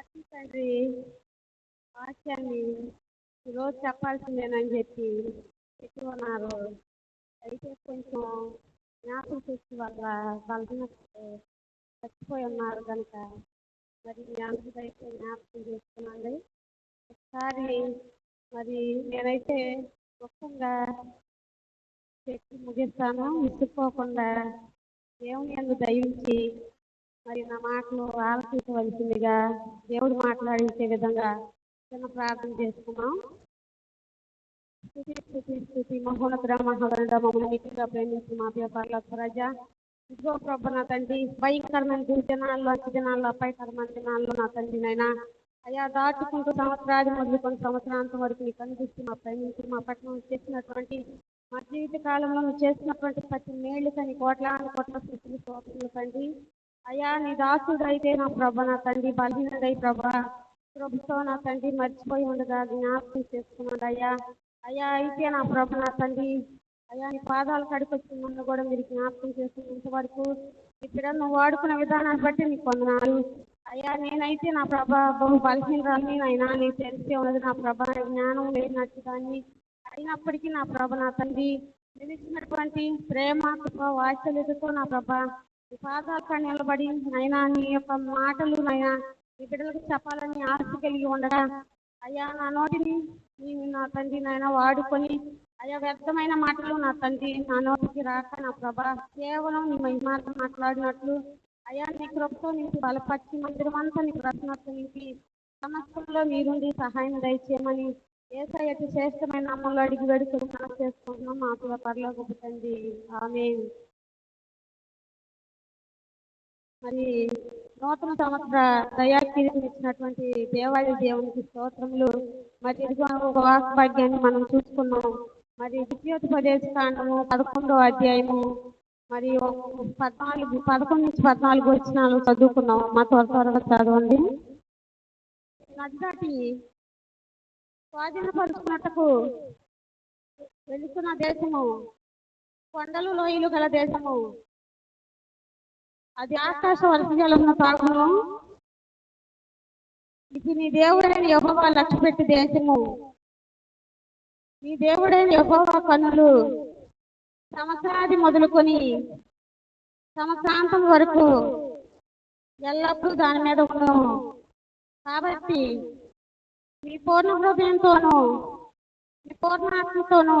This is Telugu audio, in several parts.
ఆచి తండ్రి వాక్యాన్ని ఈరోజు చెప్పాల్సిందేనని చెప్పి పెట్టి ఉన్నారు అయితే కొంచెం జ్ఞాపకం శక్తి వల్ల బలహీనతతో చచ్చిపోయి ఉన్నారు కనుక మరి మీ అందరికైతే జ్ఞాపకం చేసుకున్నాండి ఒకసారి మరి నేనైతే ముఖ్యంగా చెప్పి ముగిస్తాను. విసుక్కోకుండా దేవుని అందు దయించి మరి నా మాటలు ఆలకించవలసిందిగా దేవుడు మాట్లాడించే విధంగా చిన్న ప్రార్థన చేసుకున్నాం స్థుతి స్థుతి స్థుతి మహోన్నత మమ్మల్ని నీటిగా ప్రేమించి మా పేపర్ల ప్రజ. ఇదిగో ప్రభు నా తండ్రి భయంకరమైన దినాల్లో అతి దినాల్లో అపాయకరమైన దినాల్లో నా తండ్రి నాయన. అయ్యా దాటుకుంటూ సంవత్సరాది మొదలుకొని సంవత్సరాంతం వరకు నీకు కనిపిస్తూ మా ప్రేమించి మా పట్నం చేసినటువంటి మా జీవిత కాలంలో నువ్వు చేసినటువంటి ప్రతి మేళ్ళు కానీ కోట్లాది కోట్ల స్థితిని తండ్రి. అయ్యా నీ దాసుడైతే అయితే నా ప్రభ నా తండ్రి బలహీనుడై ప్రభా. ప్రభుతో నా తండ్రి మర్చిపోయి ఉండగా జ్ఞాపకం చేసుకున్నాడు అయ్యా. అయ్యా అయితే నా ప్రభ నా తండ్రి అయ్యా నీ పాదాలు కడికొచ్చి కూడా మీరు జ్ఞాపకం చేసుకున్నంత వరకు ఇక్కడ నువ్వు వాడుకున్న విధానాన్ని బట్టి నీకు వందనాలు. అయ్యా నేనైతే నా ప్రభ బహు బలహీనరాన్ని అయినా నీకు తెలిసే ఉన్నది. నా ప్రభ జ్ఞానం లేనట్టు దాన్ని అయినప్పటికీ నా ప్రభ నా తండ్రి నిలిచినటువంటి ప్రేమ కృప వాత్సల్యతతో నా ప్రభ నీ నిలబడి నైనా నీ యొక్క మాటలు నైనా నీ బిడ్డలకు చెప్పాలని ఆశ కలిగి ఉండగా అయ్యా నా నోటిని నేను నా తండ్రి నాయన వాడుకొని అయ్యా వ్యర్థమైన మాటలు నా తండ్రి నా నోటికి రాక నా ప్రభా కేవలం నీ మహిమాత మాట్లాడినట్లు అయ్యా నీ కృపతో నీకు బలపరిచి మందిరమంతా నీకు రత్నతో నింపి సమస్యల్లో మీరుండి సహాయం దయచేయమని ఏసైతే శ్రేష్టమైన అమ్మలో అడిగి వేడుకొని మనం చేసుకుంటున్నాం. మాకు పిల్ల పరలోకి తండ్రి. ఆమె మరి నూతన సంవత్సర దయాకిరీని ఇచ్చినటువంటి దేవాలయ దేవునికి స్తోత్రములు. మరి ఇదిగో ఒక వాక్భాగ్యాన్ని మనం చూసుకున్నాం. మరి ద్వితీయోపదేశ కాండము పదకొండో అధ్యాయము మరి పద్నాలుగు పదకొండు నుంచి పద్నాలుగు వచ్చినాలు చదువుకున్నాం. మా త్వర త్వరగా చదవండి. నద్దాటి స్వాధీనపరుచుకున్నట్టుకు వెళుతున్న దేశము కొండలు లోయలు గల దేశము. అది ఆకాశ వర్షజలమున తాగును ఇది నీ దేవుడైన యహోవా లక్ష్య పెట్టి దేశము. నీ దేవుడైన యహోవా కన్నులు సంవత్సరాది మొదలుకొని సంవత్సరాంతం వరకు ఎల్లప్పుడూ దాని మీద ఉన్ను కాబట్టి మీ పూర్ణ హృదయంతోనూ మీ పూర్ణాత్మతోనూ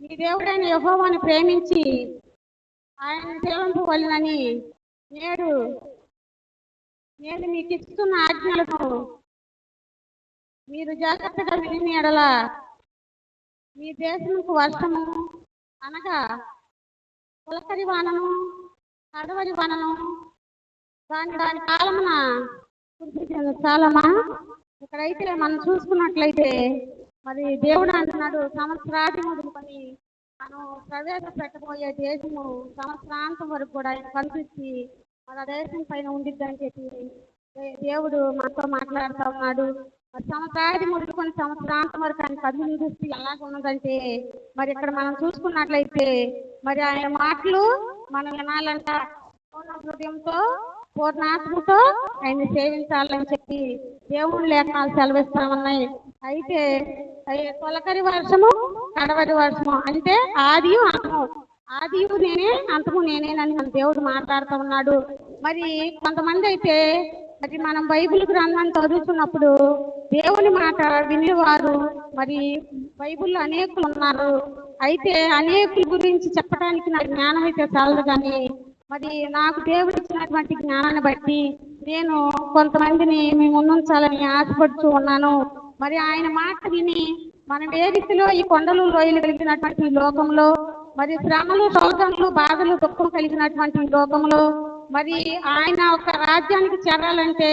మీ దేవుడైన యహోవాని ప్రేమించి ఆయన సేవింపవలనని నేడు నేను మీకు ఇస్తున్న ఆజ్ఞలకు మీరు జాగ్రత్తగా విని ఎడల మీ దేశంకు వర్షము అనగా పులకరి వానను కడవరి వానను దాని దాని కాలమున చాలమా ఇక్కడైతే మనం చూసుకున్నట్లయితే మరి దేవుడు అంటున్నాడు సంవత్సరాది మొదలుకొని మనం ప్రవేశ పెట్టబోయే దేశము సంవత్సరాంతం వరకు కూడా ఆయన కనిపించి మన దేశం పైన ఉండిద్దని చెప్పి దేవుడు మనతో మాట్లాడుతూ ఉన్నాడు. మరి సంవత్సరాది మొదలుకొని సంవత్సరాంతం వరకు ఆయన కన్నుల దృష్టి ఎలాగ ఉన్నదంటే మరి ఇక్కడ మనం చూసుకున్నట్లయితే మరి ఆయన మాటలు మనం వినాలంట. పూర్ణ హృదయంతో పూర్ణాత్మతో ఆయన సేవించాలని చెప్పి దేవుడు లేఖనాలు సెలవిస్తా ఉన్నాయి. అయితే తొలకరి వర్షము కడవరి వర్షము అంటే ఆది అంతము ఆది నేనే అంతము నేనేనని మన దేవుడు మాట్లాడుతూ ఉన్నాడు. మరి కొంతమంది అయితే మరి మనం బైబిల్ గ్రంథాన్ని చదువుతున్నప్పుడు దేవుని మాట వినేవారు. మరి బైబిల్లో అనేకులు ఉన్నారు. అయితే అనేకుల గురించి చెప్పడానికి నా జ్ఞానం అయితే చాలదు కానీ మరి నాకు దేవుడు ఇచ్చినటువంటి జ్ఞానాన్ని బట్టి నేను కొంతమందిని మేము ముందుంచాలని ఆశపడుతూ ఉన్నాను. మరి ఆయన మాట విని మనం ఏ రీతిలో ఈ కొండలు లోయలు కలిగినటువంటి లోకంలో మరి శ్రమలు శోధనలు బాధలు దుఃఖం కలిగినటువంటి లోకంలో మరి ఆయన ఒక రాజ్యానికి చేరాలంటే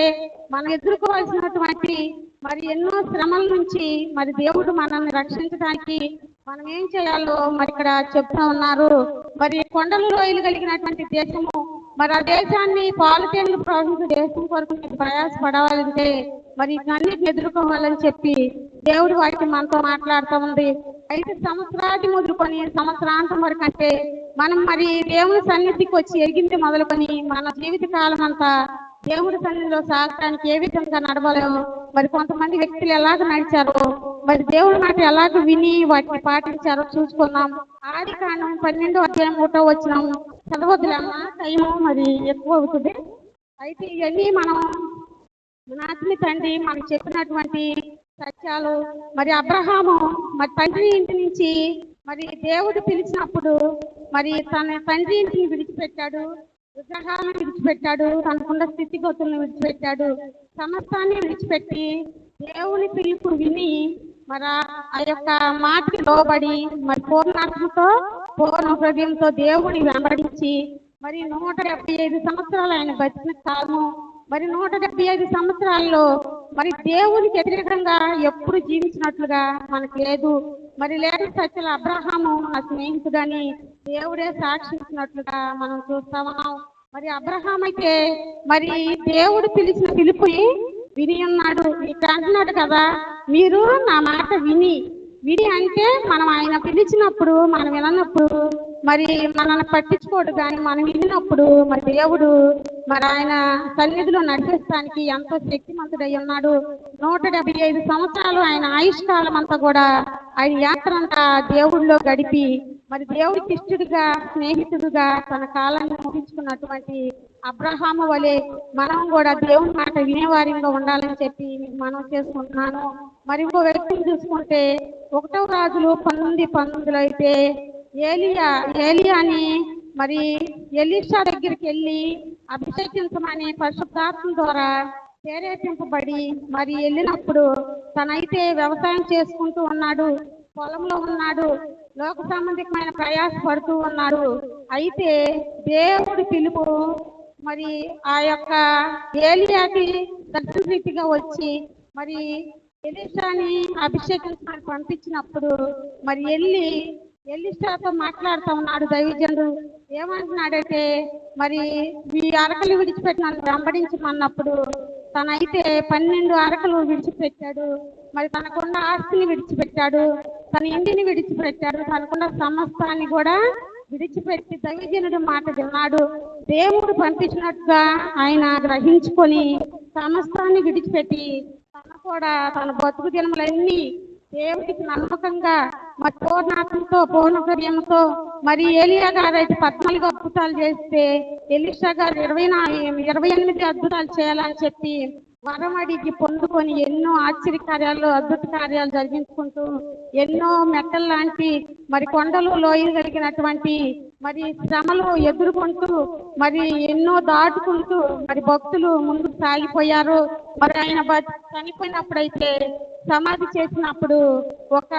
మనం ఎదుర్కోవాల్సినటువంటి మరి ఎన్నో శ్రమల నుంచి మరి దేవుడు మనల్ని రక్షించడానికి మనం ఏం చేయాలో మరి ఇక్కడ చెప్తా ఉన్నారు. మరి కొండలు లోయలు కలిగినటువంటి దేశము మరి ఆ దేశాన్ని పాలతేళ్ళు ప్రవహించే దేశం కొరకు మీరు ప్రయాసపడాలంటే మరి అన్నిటిని ఎదుర్కోవాలని చెప్పి దేవుడు వాటికి మనతో మాట్లాడుతూ ఉంది. అయితే సంవత్సరాది ముదురుకొని సంవత్సరాంతం వరకు అంటే మనం మరి దేవుని సన్నిధికి వచ్చి ఎరిగింది మొదలుకొని మన జీవిత కాలం అంతా దేవుడి సన్నిధిలో సాగడానికి ఏ విధంగా నడవలేము మరి కొంతమంది వ్యక్తులు ఎలాగ నడిచారో? మరి దేవుడి మాట ఎలాగ విని వాటిని పాటించారో చూసుకున్నాం ఆది కాండం పన్నెండు అధ్యాయం ఒకటో వచ్చినాం చదవద్దులేమ్మా టైము మరి ఎక్కువ అవుతుంది. అయితే ఇవన్నీ మనం మన తండ్రి మనకు చెప్పినటువంటి సత్యాలు. మరి అబ్రహాము మరి తండ్రి ఇంటి నుంచి మరి దేవుడు పిలిచినప్పుడు మరి తన తండ్రి ఇంటిని విడిచిపెట్టాడు. విగ్రహాలను విడిచిపెట్టాడు తనకున్న స్థితిగతులను విడిచిపెట్టాడు. సమస్తాన్ని విడిచిపెట్టి దేవుని పిలుపు విని మరి ఆ- ఆ యొక్క మాటకి లోబడి మరి పూర్ణాత్మతో పూర్ణ హృదయంతో దేవుని వెంబడించి మరి నూట డెబ్బై ఐదు సంవత్సరాలు ఆయన బతికిన కాలము. మరి నూట డెబ్బై ఐదు సంవత్సరాల్లో మరి దేవునికి వ్యతిరేకంగా ఎప్పుడు జీవించినట్లుగా మనకు లేదు. మరి లేని సత్యుల అబ్రహాము ఆ స్నేహితుడని దేవుడే సాక్షించినట్లుగా మనం చూస్తా మరి అబ్రహాం అయితే మరి దేవుడు పిలిచిన పిలుపుని విని ఉన్నాడు. ఇక్కడ అంటున్నాడు కదా మీరు నా మాట విని విని అంటే మనం ఆయన పిలిచినప్పుడు మనం వినప్పుడు మరి మనల్ని పట్టించుకోడు కానీ మనం వినినప్పుడు మరి దేవుడు మరి ఆయన సన్నిధిలో నడిపిస్తానికి ఎంతో శక్తిమంతుడై ఉన్నాడు. నూట ఐదు సంవత్సరాలు ఆయన ఆయుష్కాలం అంతా కూడా ఆయన యాత్ర అంతా దేవుడిలో గడిపి మరి దేవుడికి ఇష్టడుగా స్నేహితుడుగా తన కాలాన్ని ముగించుకున్నటువంటి అబ్రహాము వలె మనం కూడా దేవుని మాట వినేవారిగా ఉండాలని చెప్పి మనం చేసుకుంటున్నాను. మరి ఇంకో వ్యక్తిని చూసుకుంటే ఒకటవ రాజులు పంతొమ్మిది పంతొమ్మిదిలో అయితే ఏలియా ఏలియాని మరి ఎలీషా దగ్గరికి వెళ్ళి అభిషేకించమని పరిశుద్ధాత్మ ద్వారా ప్రేరేపింపబడి మరి వెళ్ళినప్పుడు తనైతే వ్యవసాయం చేసుకుంటూ ఉన్నాడు పొలంలో ఉన్నాడు లోక సంబంధికమైన ప్రయాస పడుతూ ఉన్నాడు. అయితే దేవుడి పిలుపు మరి ఆ యొక్క ఏలియాకి దర్శన రీతిగా వచ్చి మరి ఎలిషాని అభిషేకించడానికి పంపించినప్పుడు మరి వెళ్ళి ఎలిషాతో మాట్లాడుతూ ఉన్నాడు దైవజనుడు. ఏమంటున్నాడంటే మరి మీ అరకలు విడిచిపెట్టిన వెంబడించమన్నప్పుడు తనైతే పన్నెండు అరకలు విడిచిపెట్టాడు. మరి తనకున్న ఆస్తిని విడిచిపెట్టాడు. తన ఇంటిని విడిచిపెట్టాడు. తనకున్న సమస్తాన్ని కూడా విడిచిపెట్టి దైవజనుడు మాట విన్నాడు. దేవుడు పంపించినట్టుగా ఆయన గ్రహించుకొని సమస్తాన్ని విడిచిపెట్టి తన కూడా తన బతుకు దినములన్నీ దేవుడికి నమ్మకంగా మరి పూర్ణాత్మతో పూర్ణ మరి ఏలియా గారు అయితే పద్నాలుగు అద్భుతాలు చేస్తే ఎలిషా గారు ఇరవై ఇరవై ఎనిమిది అద్భుతాలు చేయాలని చెప్పి వరం అడిగి పొందుకొని ఎన్నో ఆశ్చర్య కార్యాలు అద్భుత కార్యాలు జరిగించుకుంటూ ఎన్నో మెట్టలు లాంటి మరి కొండలు లోయలు కలిగినటువంటి మరి శ్రమలు ఎదుర్కొంటూ మరి ఎన్నో దాటుకుంటూ మరి భక్తులు ముందుకు సాగిపోయారు. మరి ఆయన బ- చనిపోయినప్పుడైతే సమాధి చేసినప్పుడు ఒక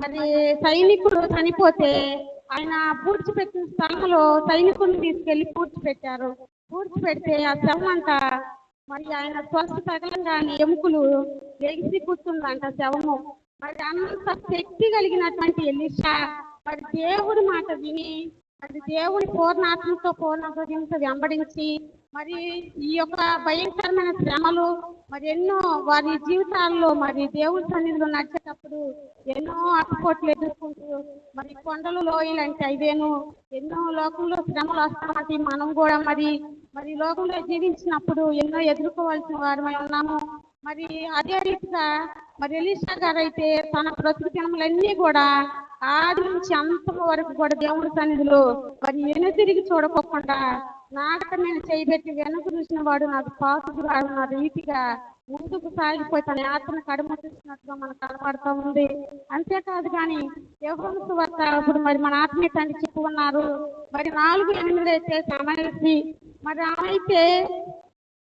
మరి సైనికుడు చనిపోతే ఆయన పూడ్చిపెట్టిన స్థలంలో సైనికుడిని తీసుకెళ్ళి పూడ్చిపెట్టారు. పూడ్చిపెడితే ఆ శ్రమ అంతా మరి ఆయన స్వస్థ తగలంగానే ఎముకలు ఎగిసి కూర్చుందంట శవము. మరి అంత శక్తి కలిగినటువంటి ఎలిష మరి దేవుడి మాట విని మరి దేవుడి పూర్ణాత్మతో పూర్ణ హృదయంతో వెంబడించి మరి ఈ యొక్క భయంకరమైన శ్రమలు మరి ఎన్నో వారి జీవితాల్లో మరి దేవుడి సన్నిధిలో నడిచేటప్పుడు ఎన్నో ఆటుపోట్లు ఎదుర్కొంటూ మరి కొండలు లోయలు అంటే ఇవేను ఎన్నో లోకంలో శ్రమలు వస్తామంటే మనం కూడా మరి మరి లోకంలో జీవించినప్పుడు ఎన్నో ఎదుర్కోవాల్సిన వారమై ఉన్నాము. మరి అదే రీతిగా మరి ఎలీషా గారు అయితే తన బ్రతుకు కూడా ఆది నుంచి అంతం వరకు కూడా దేవుడి సన్నిధిలో మరి వెనుతిరిగి చూడకోకుండా నాటక నేను చేయబెట్టి వెనుక చూసిన వాడు నాకు పాసుడు నా రీతిగా ముందుకు సాగిపోతాను తన యాత్రను కడమతిస్తున్నట్టుగా మనకు కనపడుతూ ఉంది. అంతేకాదు కానీ ఎవరు వద్ద ఇప్పుడు మరి మన ఆత్మీయ తండ్రి చెప్పుకున్నారు. మరి నాలుగు ఎనిమిది అయితే సమయసి మరి ఆమె అయితే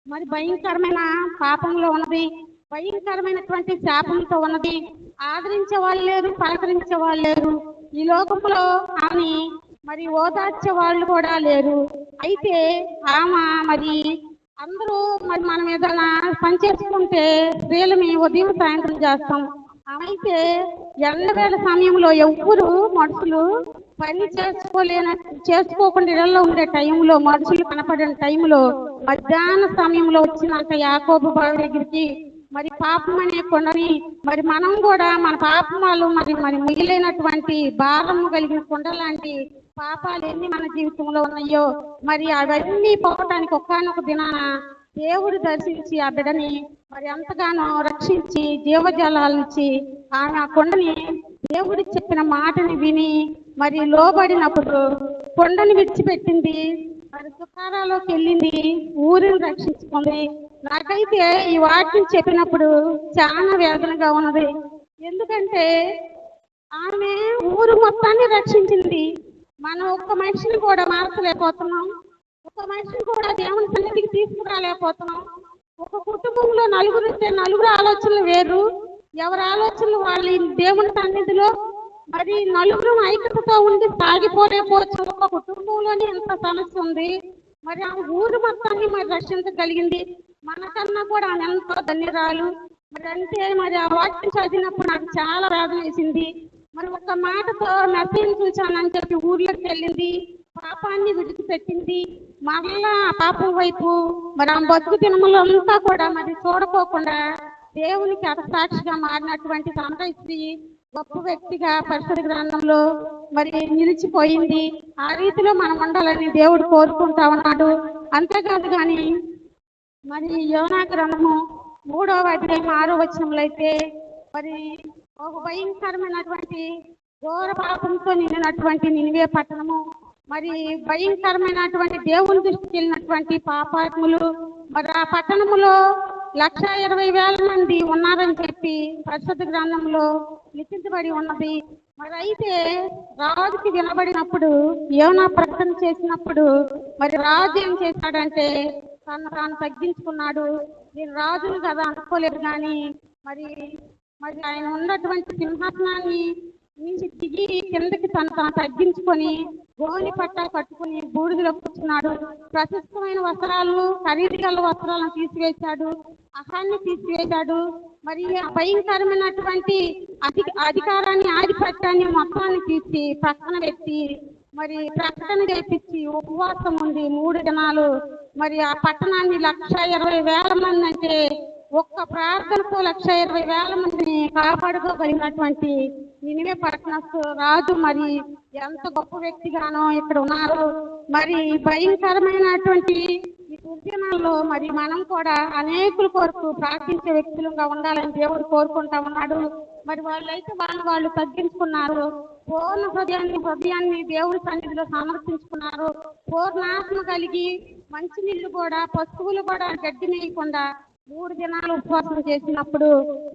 మరి భయంకరమైన పాపంలో ఉన్నది. భయంకరమైనటువంటి శాపంతో ఉన్నది. ఆదరించే వాళ్ళు లేరు పలకరించే వాళ్ళు లేరు. ఈ లోకంలో ఆమె మరి ఓదార్చే వాళ్ళు కూడా లేరు. అయితే ఆమె మరి అందరూ మరి మనం ఏదైనా పని చేసుకుంటే స్త్రీలు మేము ఉదయం సాయంత్రం చేస్తాం. అయితే ఎల్లవేళ సమయంలో ఎవ్వరు మనుషులు పని చేసుకోలేన చేసుకోకుండా ఇళ్ళలో ఉండే టైంలో మనుషులు కనపడిన టైంలో మధ్యాహ్న సమయంలో వచ్చినాక యాకోబు బావి దగ్గరికి మరి పాపం అనే కొండని మరి మనం కూడా మన పాపమాలు మరి మరి మిగిలినటువంటి భారము కలిగిన కొండ లాంటి పాపాలు ఎన్ని మన జీవితంలో ఉన్నాయో మరి అవన్నీ పోవటానికి ఒక్కనొక దినాన దేవుడు దర్శించి ఆ బిడ్డని మరి ఎంతగానో రక్షించి జీవజలాలిచ్చి ఆమె ఆ కొండని దేవుడు చెప్పిన మాటని విని మరి లోబడినప్పుడు కొండని విడిచిపెట్టింది మరి తుకారాలోకి వెళ్ళింది ఊరిని రక్షించుకుంది. నాకైతే ఈ వాక్యం చెప్పినప్పుడు చాలా వేదనగా ఉన్నది. ఎందుకంటే ఆమె ఊరు మొత్తాన్ని రక్షించి మనం ఒక్క మనిషిని కూడా మార్చలేకపోతున్నాం. ఒక మనిషిని కూడా దేవుని సన్నిధికి తీసుకురాలేకపోతున్నాం. ఒక కుటుంబంలో నలుగురు ఉంటే నలుగురు ఆలోచనలు వేరు. ఎవరి ఆలోచనలు వాళ్ళ దేవుని సన్నిధిలో మరి నలుగురు ఐక్యతతో ఉండి సాగిపోలేకపోవచ్చు. ఒక కుటుంబంలోనే ఎంత సమస్య ఉంది. మరి ఆ ఊరు మొత్తాన్ని మరి రక్షించగలిగింది. మనకన్నా కూడా ఆమె ఎంతో ధన్యరాలు. మరి అంటే మరి ఆ వాక్యం చదివినప్పుడు నాకు చాలా వేదన వేసింది. మరి ఒక మాటతో మెసేజ్ చూశానని చెప్పి ఊర్లోకి వెళ్ళింది పాపాన్ని విడిచిపెట్టింది. మరలా ఆ పాపం వైపు మరి ఆ బతుకు దినములంతా కూడా మరి చూడకోకుండా దేవునికి అటసాక్షిగా మారినటువంటి సంరక్షి గొప్ప వ్యక్తిగా పరిశుద్ధ గ్రంథంలో మరి నిలిచిపోయింది. ఆ రీతిలో మనం ఉండాలని దేవుడు కోరుకుంటా ఉన్నాడు. అంతేకాదు కానీ మరి యోనా గ్రంథము మూడవ అధ్యాయం ఆరో వచనంలో అయితే మరి ఒక భయంకరమైనటువంటి ఘోర పాపంతో నిండినటువంటి నినివే పట్టణము మరి భయంకరమైనటువంటి దేవుని దృష్టికి వెళ్ళినటువంటి పాపాత్ములు మరి ఆ పట్టణములో లక్ష ఇరవై వేల మంది ఉన్నారని చెప్పి పరిశుద్ధ గ్రంథంలో లిఖించబడి ఉన్నది. మరి అయితే రాజుకి వినబడినప్పుడు యోనా ప్రకటన చేసినప్పుడు మరి రాజు ఏం చేశాడంటే తను తాను తగ్గించుకున్నాడు నేను రాజును కదా అనుకోలేదు కానీ మరి మరి ఆయన ఉన్నటువంటి సింహాసనాన్ని నుంచి దిగి కిందకి తను తాను తగ్గించుకొని గోని పట్ట కట్టుకుని బూడిదలో కూర్చున్నాడు. ప్రశస్తమైన వస్త్రాలు ఖరీదు గల వస్త్రాలను తీసివేశాడు. అహాన్ని తీసివేశాడు. మరి భయంకరమైనటువంటి అధి అధికారాన్ని ఆధిపత్యాన్ని మొత్తాన్ని తీసి పక్కన పెట్టి మరి ప్రకటన చేపించి ఉపవాసం ఉంది మూడు దినాలు మరి ఆ పట్టణాన్ని లక్ష ఇరవై వేల మంది అంటే ఒక్క ప్రార్థనతో లక్ష ఇరవై వేల మందిని కాపాడుకోగలిగినటువంటి నినివే పట్టణస్థు రాజు మరి ఎంత గొప్ప వ్యక్తిగానో ఇక్కడ ఉన్నారు. మరి భయంకరమైనటువంటి ఈ ఉద్యమంలో మరి మనం కూడా అనేకుల కొరకు ప్రార్థించే వ్యక్తులుగా ఉండాలని దేవుడు కోరుకుంటా ఉన్నాడు. మరి వాళ్ళైతే వాళ్ళు వాళ్ళు తగ్గించుకున్నారు. పూర్ణ హృదయాన్ని హృదయాన్ని దేవుడి సన్నిధిలో సమర్పించుకున్నారు. పూర్ణాత్మ కలిగి మంచినీళ్ళు కూడా పశువులు కూడా గడ్డి నేయకుండా మూడు దినాలు ఉపవాసం చేసినప్పుడు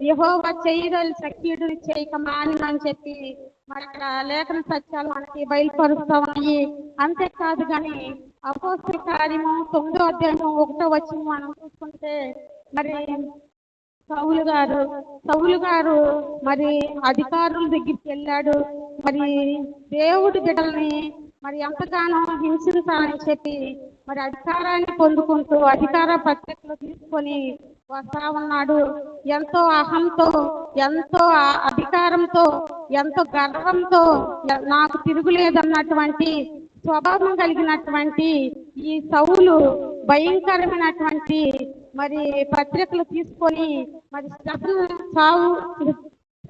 యహోవా చేయగలి సఖ్యుడు చేయక మానినని చెప్పి మరి అక్కడ లేఖన సత్యాలు మనకి బయలుపరుస్తా ఉన్నాయి అంతేకాదు కానీ అపోస్తుల కార్యము తొమ్మిదో అధ్యాయము ఒకటో వచ్చి మనం చూసుకుంటే మరి సౌలు గారు సౌలు గారు మరి అధికారుల దగ్గరికి వెళ్ళాడు. మరి దేవుడి బిడ్డల్ని మరి ఎంతగానో హింసించాలని చెప్పి మరి అధికారాన్ని పొందుకుంటూ అధికార పత్రికలు తీసుకొని వస్తా ఉన్నాడు. ఎంతో అహంతో ఎంతో అధికారంతో ఎంతో గర్వంతో నాకు తిరుగులేదన్నటువంటి స్వభావం కలిగినటువంటి ఈ సౌలు భయంకరమైనటువంటి మరి పత్రికలు తీసుకొని మరి సాగు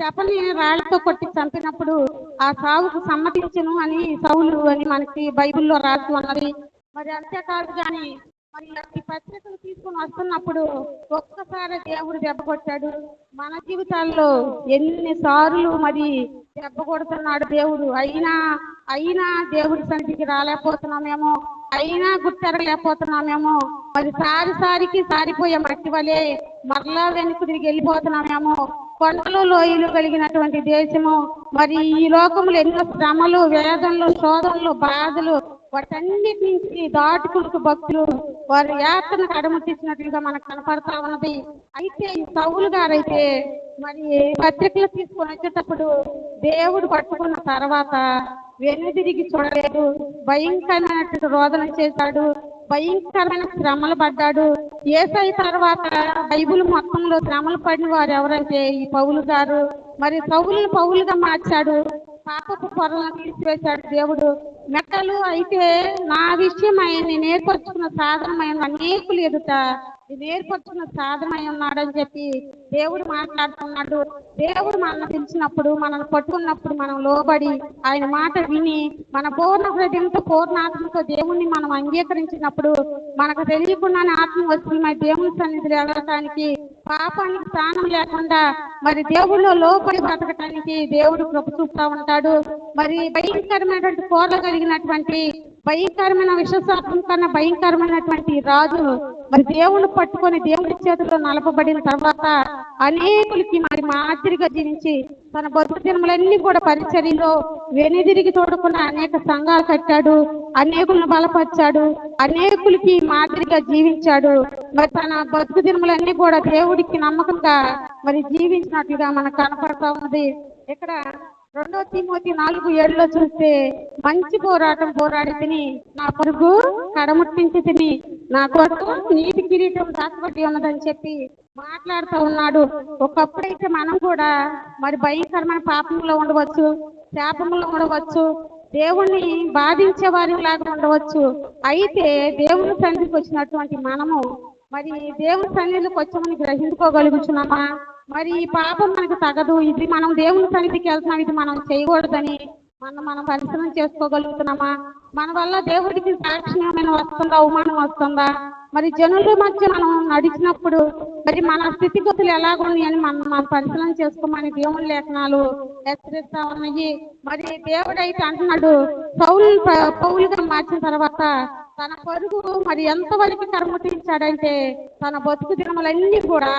చెప్పని రాళ్ళతో కొట్టి చంపినప్పుడు ఆ సావుకు సమ్మతించను అని సౌలు అని మనకి బైబిల్లో రాసి ఉన్నది. మరి అంతేకాదు కానీ మరి ఈ పత్రికలు తీసుకొని వస్తున్నప్పుడు ఒక్కసారి దేవుడు దెబ్బ కొట్టాడు. మన జీవితాల్లో ఎన్నిసార్లు మరి దెబ్బ కొడుతున్నాడు దేవుడు. అయినా అయినా దేవుడి సన్నిధికి రాలేకపోతున్నామేమో అయినా గుర్తెరగలేకపోతున్నామేమో మరి సారి సారికి సారిపోయే మట్టి వలే మరలా వెనుక తిరిగి వెళ్ళిపోతున్నామేమో కొండలు లోయలు కలిగినటువంటి దేశము. మరి ఈ లోకములు ఎన్నో శ్రమలు వేదనలు శోధనలు బాధలు వాటన్నిటి నుంచి దాటుకుంటూ భక్తులు వారి యాత్రను అడమతిచ్చినట్లుగా మనకు కనపడతా ఉన్నది. అయితే ఈ సౌలు గారైతే మరి పత్రికలు తీసుకొని వచ్చేటప్పుడు దేవుడు పట్టుకున్న తర్వాత వెనుదిరిగి చూడలేదు. భయంకరమైనటువంటి రోదన చేశాడు. భయంకరమైన శ్రమలు పడ్డాడు. ఏసై తర్వాత బైబుల్ మొత్తంలో శ్రమలు పడిన వారు ఎవరంటే ఈ పౌలు గారు మరి పౌలు పౌలుగా మార్చాడు. పాపపు పొరలను తీసివేశాడు దేవుడు. మెట్టలు అయితే నా విషయం నేను ఏర్పరచుకున్న సాధనమైన అనేకులు ఎదుట ఇది ఏర్పరచుకున్న సాధనమై ఉన్నాడని చెప్పి దేవుడు మాట్లాడుతున్నాడు దేవుడు మనల్ని పిలిచినప్పుడు మనల్ని పట్టుకున్నప్పుడు మనం లోబడి ఆయన మాట విని మన పూర్ణ హృదయంతో పూర్ణాత్మతో దేవుణ్ణి మనం అంగీకరించినప్పుడు మనకు తెలియకుండానే ఆత్మ వచ్చి మరి దేవుని సన్నిధిలో వెళ్ళటానికి పాపానికి స్థానం లేకుండా మరి దేవుళ్ళు లోపడి బ్రతకటానికి దేవుడు కృప చూపుతా ఉంటాడు. మరి భయంకరమైనటువంటి కోరలు కలిగినటువంటి భయంకరమైన విశ్వసాత్వం కన్నా భయంకరమైనటువంటి రాజు మరి దేవుని పట్టుకొని దేవుడి చేతిలో నలపబడిన తర్వాత అనేకులకి మరి మాదిరిగా జీవించి తన బతుకు దినములన్నీ కూడా పరిచర్యలో వెనుదిరిగి తోడుకున్న అనేక సంఘాలు కట్టాడు అనేకులను బలపరిచాడు అనేకులకి మాదిరిగా జీవించాడు. మరి తన బతుకు దినములన్నీ కూడా దేవుడికి నమ్మకంగా మరి జీవించినట్లుగా మనకు కనపడతా ఉంది. ఇక్కడ రెండో తిమోతి నాలుగు ఏళ్ళలో చూస్తే మంచి పోరాటం పోరాడి తిని నా పరుగు కడముట్టించి తిని నా కొరకు నీటి కిరీటం దాచబడి ఉన్నదని చెప్పి మాట్లాడుతూ ఉన్నాడు. ఒకప్పుడైతే మనం కూడా మరి భయంకరమైన పాపంలో ఉండవచ్చు శాపంలో ఉండవచ్చు దేవుణ్ణి బాధించే వారి లాగా ఉండవచ్చు. అయితే దేవుని సన్నిధికి వచ్చినటువంటి మనము మరి దేవుని సన్నిధికి వచ్చామని గ్రహించుకోగలుగుతున్నామా మరి ఈ పాపం మనకు తగదు. ఇది మనం దేవుని సన్నిధికి వెళ్తున్నాం. ఇది మనం చేయకూడదని మనం మనం పరిశ్రమ చేసుకోగలుగుతున్నామా? మన వల్ల దేవుడికి సాక్ష్యమైన వస్తుందా? అవమానం వస్తుందా? మరి జనుల మధ్య మనం నడిచినప్పుడు మరి మన స్థితిగతులు ఎలాగున్నాయి అని మనం మనం పరిశీలన చేసుకోమని దేవుని లేఖనాలు హెచ్చరిస్తా ఉన్నాయి. మరి దేవుడు అయితే అంటున్నాడు పౌలు పౌలుగా మార్చిన తర్వాత తన పరుగు మరి ఎంతవరకు కర్మతించాడంటే తన బతుకు దినములన్నీ కూడా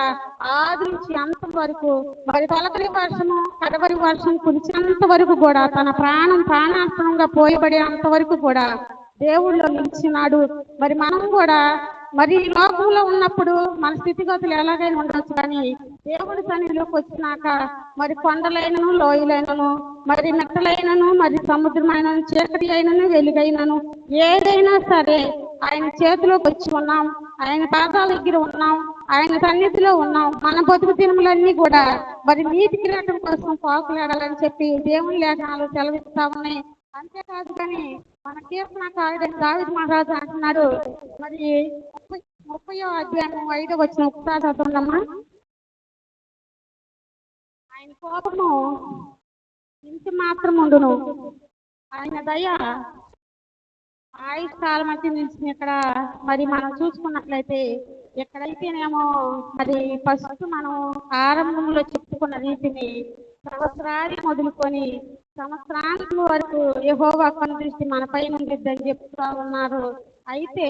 ఆది నుంచి అంతం వరకు మరి తొలకరి వర్షము కడవరి వర్షం కురిచినంత వరకు కూడా తన ప్రాణం ప్రాణార్థంగా పోయబడేంత వరకు కూడా దేవుళ్ళు నిలిచినాడు. మరి మనం కూడా మరి ఈ లోకంలో ఉన్నప్పుడు మన స్థితిగతులు ఎలాగైనా ఉండొచ్చు కానీ దేవుడి సన్నిధిలోకి వచ్చినాక మరి కొండలైనను లోయలైనను మరి మెట్టలైనను మరి సముద్రమైనను చీకటి అయినను వెలుగైనను ఏదైనా సరే ఆయన చేతిలోకి వచ్చి ఉన్నాం. ఆయన పాదాల దగ్గర ఉన్నాం. ఆయన సన్నిధిలో ఉన్నాం. మన బతుకు దినములన్నీ కూడా మరి నీతి కిరీటం కోసం పాకులాడాలని చెప్పి దేవుని లేఖనాలు సెలవిస్తా ఉన్నాయి. అంతేకాదు కానీ మన కీర్తనకారుడైన దావిద్ మహారాజు అంటున్నారు మరి ముప్పై ముప్పయో అధ్యాయం ఐదో వచ్చిన ఒకసారి చదవండమ్మా ఆయన కోపము ఇంత మాత్రం ఉండును. ఆయన దయ ఆయుష్ కాలం నుంచి నిలిచిన ఇక్కడ మరి మనం చూసుకున్నట్లయితే ఎక్కడైతేనేమో మరి ఫస్ట్ మనం ఆరంభంలో చెప్పుకున్న రీతిని సంవత్సరాది మొదలుకొని సంవత్సరానికి వరకు యెహోవా కను దృష్టి మన పైన ఉండిద్దని చెప్తా ఉన్నారు. అయితే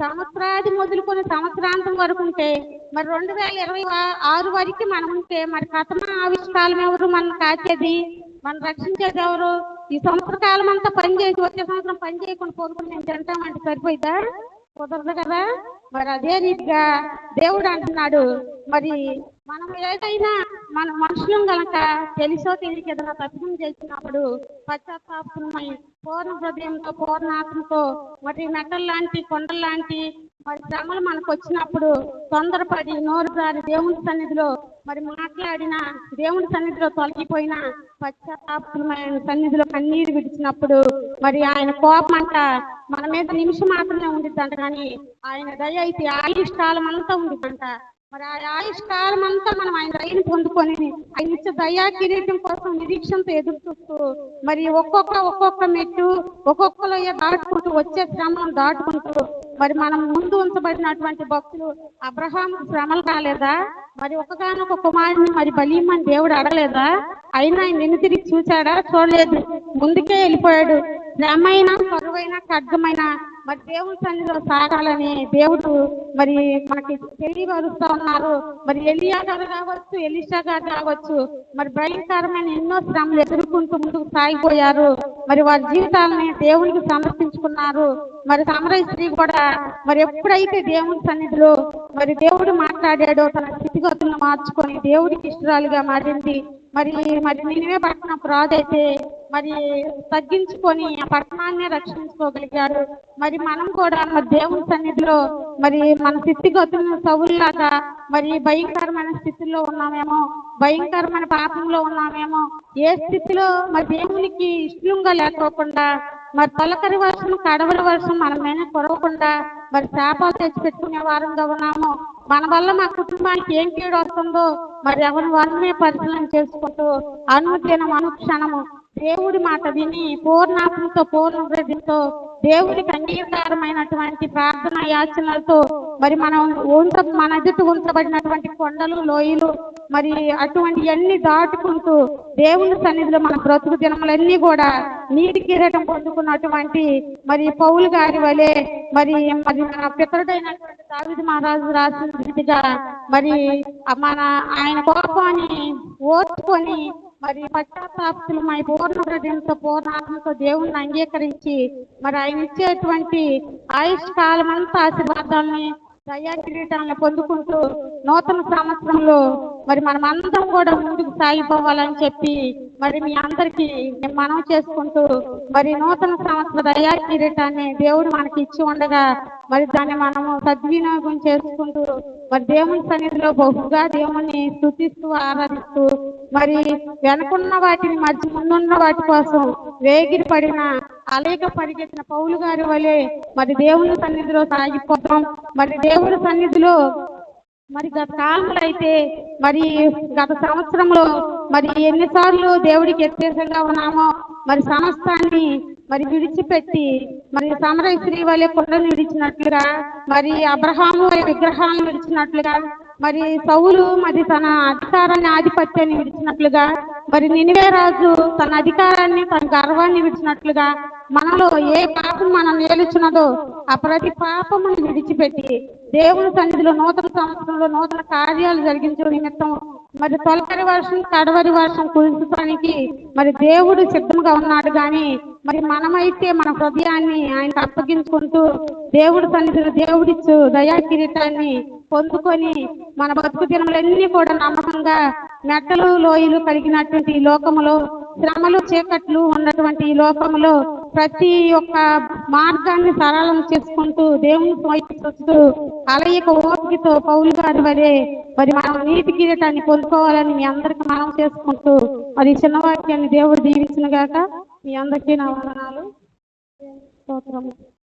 సంవత్సరాది మొదలుకొని సంవత్సరాంతం వరకు ఉంటే మరి రెండు వేల ఇరవై ఆరు వరకు మనం ఉంటే మరి కథన ఆవిష్కాలం ఎవరు? మనం కాచేది మనం రక్షించేది ఎవరు? ఈ సంవత్సర కాలం అంతా పని చేసి వచ్చే సంవత్సరం పని చేయకుండా కోరుకుని మేము తింటామంటే సరిపోయిద్దా? కుదరదు కదా? మరి అదే రీతిగా దేవుడు అంటున్నాడు. మరి మనం ఏదైనా మన మనుషులం కనుక తెలుసో తెలియక ఏదైనా తప్పిదం చేసినప్పుడు పశ్చాత్తాపమై పూర్ణ హృదయంతో పూర్ణ ఆత్మతో మరి మెట్టలు లాంటి కొండల లాంటి మరి శ్రమలు మనకు వచ్చినప్పుడు తొందరపడి నోరు జారి దేవుని సన్నిధిలో మరి మాట్లాడిన దేవుని సన్నిధిలో తొలగిపోయిన పశ్చాత్తాపమైన సన్నిధిలో కన్నీరు విడిచినప్పుడు మరి ఆయన కోపం అంట మన మీద నిమిషం మాత్రమే ఉండిద్దంట కానీ ఆయన దయ అయితే ఆయుష్ అంతా ఉండిద్దంట. మరి ఆ ఆయుష్ కాలం అంతా మనం ఆయన దయని పొందుకొని ఆయన ఇచ్చే దయా కిరీటం కోసం నిరీక్షణతో ఎదురు చూస్తూ మరి ఒక్కొక్క ఒక్కొక్క మెట్టు ఒక్కొక్క లోయ దాటుకుంటూ వచ్చే శ్రమను దాటుకుంటూ మరి మనం ముందు ఉంచబడినటువంటి భక్తులు అబ్రహాం శ్రమలు కాలేదా? మరి ఒకగానొక కుమారుని మరి బలీమని దేవుడు అడగలేదా? అయినా ఆయన నిన్ను తిరిగి చూశాడా చూడలేదు. ముందుకే వెళ్ళిపోయాడు. శ్రమైనా కరువైన ఖడ్గమైన మరి దేవుడి సన్నిధిలో సాగాలని దేవుడు మరి మనకి తెలియపరుస్తా ఉన్నారు. మరి ఎలియా గారు కావచ్చు ఎలిషా గారు కావచ్చు మరి భయంకరమైన ఎన్నో శ్రమలు ఎదుర్కొంటూ ముందుకు సాగిపోయారు. మరి వారి జీవితాలని దేవునికి సమర్పించుకున్నారు. మరి సమరయ స్త్రీ కూడా మరి ఎప్పుడైతే దేవుని సన్నిధిలో మరి దేవుడు మాట్లాడాడో తన స్థితిగతులను మార్చుకొని దేవుడికి ఇష్టరాలుగా మారింది. మరి మరి నేనే పట్టణం రాదైతే మరి తగ్గించుకొని ఆ పట్టణాన్ని రక్షించుకోగలిగాడు. మరి మనం కూడా మరి దేవుని సన్నిధిలో మరి మన స్థితిగతులను సవుల్లాగా మరి భయంకరమైన స్థితిలో ఉన్నామేమో భయంకరమైన పాపంలో ఉన్నామేమో ఏ స్థితిలో మరి దేవునికి ఇష్టంగా లేకోకుండా మరి తొలకరి వర్షం కడవరి వర్షం మన మీద కురవకుండా మరి శాపాలు తెచ్చి పెట్టుకునే వారంగా ఉన్నాము మన వల్ల మా కుటుంబానికి ఏం కీడు వస్తుందో మరి ఎవరి వారిని పరిశీలన చేసుకుంటూ అనుదినం అనుక్షణము దేవుడి మాట విని పూర్ణాశంతో పూర్ణ వృద్ధితో దేవుడికి అంగీకారమైనటువంటి ప్రార్థన యాచనలతో మరి మనం ఉంచ మన ఎదుట ఉంచబడినటువంటి కొండలు లోయలు మరి అటువంటి అన్ని దాటుకుంటూ దేవుని సన్నిధిలో మన బ్రతుకు దినములన్నీ కూడా నీటి కిరీటం పొందుకున్నటువంటి మరి పౌలు గారి వలె మరి మరి మన పితరుడైనటువంటి దావిది మహారాజు రాసిన రీతిగా మరి మన ఆయన కోపాన్ని ఓర్చుకొని మరి పశ్చాత్తాపతులమై పూర్ణ హృదయంతో పూర్ణ ఆత్మతో దేవుణ్ణి అంగీకరించి మరి ఆయన ఇచ్చేటువంటి ఆయుష్ కాలం అంతా ఆశీర్వాదాలని దయా కిరీటాలను పొందుకుంటూ నూతన సంవత్సరంలో మరి మనం అందరం కూడా ముందుకు సాగిపోవాలని చెప్పి మరి మీ అందరికి మనం చేసుకుంటూ మరి నూతన సంవత్సర దయా కిరీటాన్ని దేవుడు మనకి ఇచ్చి ఉండగా మరి దాన్ని మనము సద్వినియోగం చేసుకుంటూ మరి దేవుని సన్నిధిలో బహుగా దేవుణ్ణి స్థుతిస్తూ ఆరాధిస్తూ మరి వెనుకున్న వాటిని మధ్య ముందున్న వాటి కోసం వేగిరి పడిన అలేక పరిగెత్తిన పౌలు గారి వలె మరి దేవుని సన్నిధిలో సాగిపోతాం. మరి దేవుని సన్నిధిలో మరి గత కాలంలో అయితే మరి గత సంవత్సరంలో మరి ఎన్నిసార్లు దేవుడికి వ్యత్యాసంగా ఉన్నామో మరి సమస్తాన్ని మరి విడిచిపెట్టి మరి సమరయ స్త్రీ వలె కొండను విడిచినట్లుగా మరి అబ్రహాము విగ్రహాలను విడిచినట్లుగా మరి సౌలు మరి తన అధికారాన్ని ఆధిపత్యాన్ని విడిచినట్లుగా మరి నినివే రాజు తన అధికారాన్ని తన గర్వాన్ని విడిచినట్లుగా మనలో ఏ పాపం మనం నేలుచున్నదో ఆ ప్రతి పాపమును విడిచిపెట్టి దేవుని సన్నిధిలో నూతన సంవత్సరంలో నూతన కార్యాలు జరిగించే నిమిత్తం మరి తొలకరి వర్షం కడవరి వర్షం కురించడానికి మరి దేవుడు సిద్ధంగా ఉన్నాడు. కానీ మరి మనమైతే మన హృదయాన్ని ఆయనకు అప్పగించుకుంటూ దేవుడి సన్నిధిలో దేవుడిచ్చు దయా కిరీటాన్ని పొందుకొని మన బతుకు దినములన్నీ కూడా నమ్మకంగా మెట్టలు లోయలు కలిగినటువంటి ఈ లోకములో శ్రమలు చీకట్లు ఉన్నటువంటి ఈ లోకములో ప్రతి ఒక్క మార్గాన్ని సరళం చేసుకుంటూ దేవుని స్వయిస్తూ అలయక ఓపికతో పౌలు గారి వలె మరి మనం నీతి కిరీటాన్ని పొందుకోవాలని మీ అందరికి మనం చేసుకుంటూ మరి చిన్న వాక్యాన్ని దేవుడు దీవించిన గాక మీ అందరికీ నా వందనాలు. స్తోత్రము